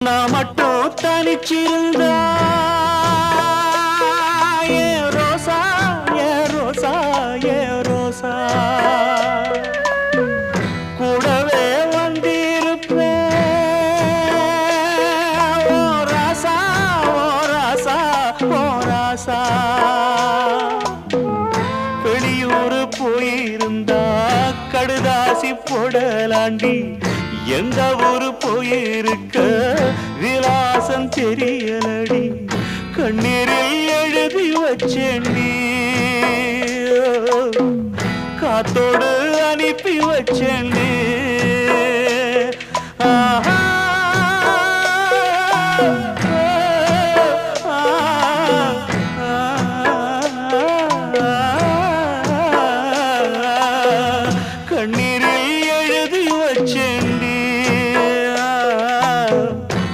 நான் மட்டும் தனிச்சிருந்தா. ஏ ரோசா ஏ ரோசா ஏ ரோசா. கூடவே வந்திருப்பேன் ஓ ராசா ஓ ராசா ஓ ராசா. வெளியூர் போயிருந்தா கடுதாசி போடலாண்டி. எந்த ஊரு போயிருக்க? விலாசம் தெரியலடி. கண்ணீரில் எழுதி வச்சேண்டி காத்தோடு அனுப்பி வச்சேண்டி